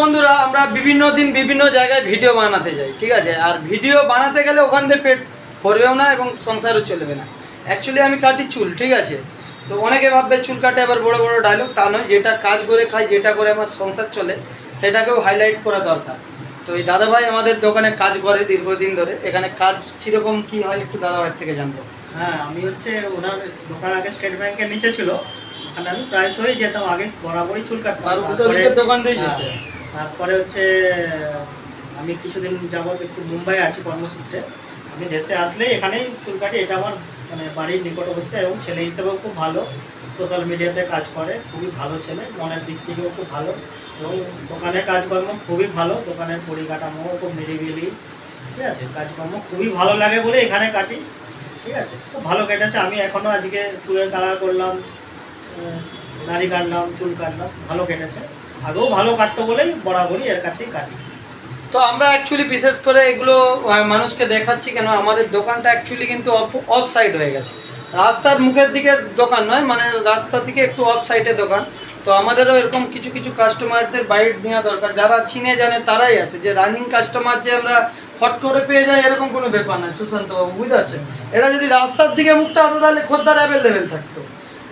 বন্ধুরা আমরা বিভিন্ন দিন বিভিন্ন জায়গায় ভিডিও বানাতে যাই ঠিক আছে? আর ভিডিও বানাতে গেলে ওখান থেকে পেট ভরবেও না এবং সংসারও চলবে না। অ্যাকচুয়ালি আমি কাটি চুল ঠিক আছে? তো অনেকে ভাববে চুল কাটে আবার বড় বড় ডায়লগ তা নয়। যেটা কাজ করে খাই যেটা করে আমার সংসার চলে সেটাকেও হাইলাইট করা দরকার। তো এই দাদাভাই আমাদের দোকানে কাজ করে দীর্ঘদিন ধরে। এখানে কাজ কীরকম কী হয় একটু দাদাভাইয়ের থেকে জানব। হ্যাঁ আমি হচ্ছে ওনার দোকান আগে স্টেট ব্যাংকের নিচে ছিল। ওখানে আমি প্রায়শই যেতাম আগে বরাবরই চুল কাটতাম। দোকান দিয়ে হ্যাঁ, যেতে তারপরে হচ্ছে, আমি কিছুদিন যাবত একটু মুম্বাই আছি কর্মসূত্রে। আমি দেশে আসলেই এখানেই চুল কাটি এটা আমার মানে বাড়ির নিকট অবস্থা এবং ছেলে হিসেবেও খুব ভালো। সোশ্যাল মিডিয়াতে কাজ করে, খুবই ভালো ছেলে, মনের দিক থেকেও খুব ভালো। এবং দোকানের কাজকর্ম খুবই ভালো, দোকানের পরিকাঠামো খুব নিরিবিলি, ঠিক আছে? কাজকর্ম খুবই ভালো লাগে বলে এখানে কাটি, ঠিক আছে? খুব ভালো কেটেছে। আমি এখনও আজকে চুলের কালার করলাম দাড়ি কাটলাম চুল কাটলাম ভালো কেটেছে। আগেও ভালো কাটতো বলেই বরাবরই এর কাছেই কাটি। তো আমরা অ্যাকচুয়ালি বিশেষ করে এগুলো মানুষকে দেখাচ্ছি কেন, আমাদের দোকানটা অ্যাকচুয়ালি কিন্তু অফ সাইড হয়ে গেছে। রাস্তার মুখের দিকের দোকান নয় মানে রাস্তা থেকে একটু অফ সাইডের দোকান। তো আমাদেরও এরকম কিছু কিছু কাস্টমারদের বাইট নেওয়া দরকার। যারা চিনে জানে তারাই আছে। যে রানিং কাস্টমার যে আমরা ফট করে পেয়ে যাই এরকম কোনো ব্যাপার নয়। সুশান্ত বাবু, বুঝতে পারছেন? এটা যদি রাস্তার দিকে মুখটা হতো তাহলে খদ্দার অ্যাভেলেবেল থাকতো।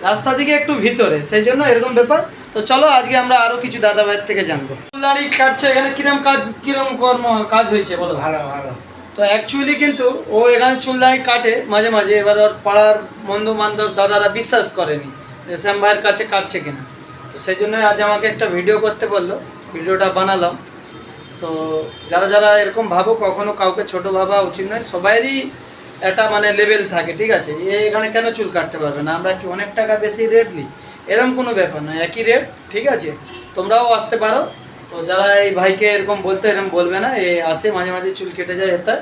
রাস্তা দিকে একটু ভিতরে সেই জন্য এরকম ব্যাপার। তো চলো আজকে আমরা আরও কিছু দাদা ভাইয়ের থেকে জানব। দাড়ি কাটছে এখানে কিরম কাজ কিরম কর্ম কাজ হয়েছে বলো ভালো ভালো। তো অ্যাকচুয়ালি কিন্তু ও এখানে চুল দাড়ি কাটে মাঝে মাঝে। এবার ওর পাড়ার বন্ধু বান্ধব দাদারা বিশ্বাস করেনি যে শ্যাম ভাইয়ের কাছে কাটছে কিনা। তো সেই জন্য আজ আমাকে একটা ভিডিও করতে বলল ভিডিওটা বানালাম। তো যারা যারা এরকম ভাবো কখনো কাউকে ছোট ভাবা উচিত নয় সবাইরই একটা মানে লেভেল থাকে, ঠিক আছে? এখানে কেন চুল কাটতে পারবে না? আমরা কি অনেক টাকা বেশি রেট নিই? এরকম কোনো ব্যাপার নয়, একই রেট ঠিক আছে? তোমরাও আসতে পারো। তো যারা এই ভাইকে এরকম বলতো এরকম বলবে না, এ আসে, মাঝে মাঝে চুল কেটে যায় হেতায়।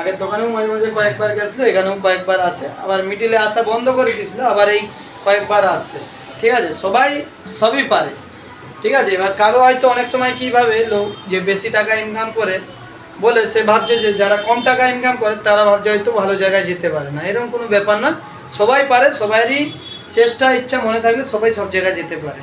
আগের দোকানেও মাঝে মাঝে কয়েকবার গেছিল, এখানেও কয়েকবার আসে। আবার মিডিলে আসা বন্ধ করে দিয়েছিল, আবার এই কয়েকবার আসছে, ঠিক আছে? সবাই, সবই পারে, ঠিক আছে? এবার কারও হয়তো অনেক সময় কীভাবে লোক যে বেশি টাকা ইনকাম করে বলে সে ভাবছে যে যারা কম টাকা ইনকাম করে, তারা ভাবছে হয়তো ভালো জায়গায় যেতে পারে না। এরকম কোনো ব্যাপার না সবাই পারে, সবারই চেষ্টা, ইচ্ছা, মনে থাকলে সবাই সব জায়গায় যেতে পারে।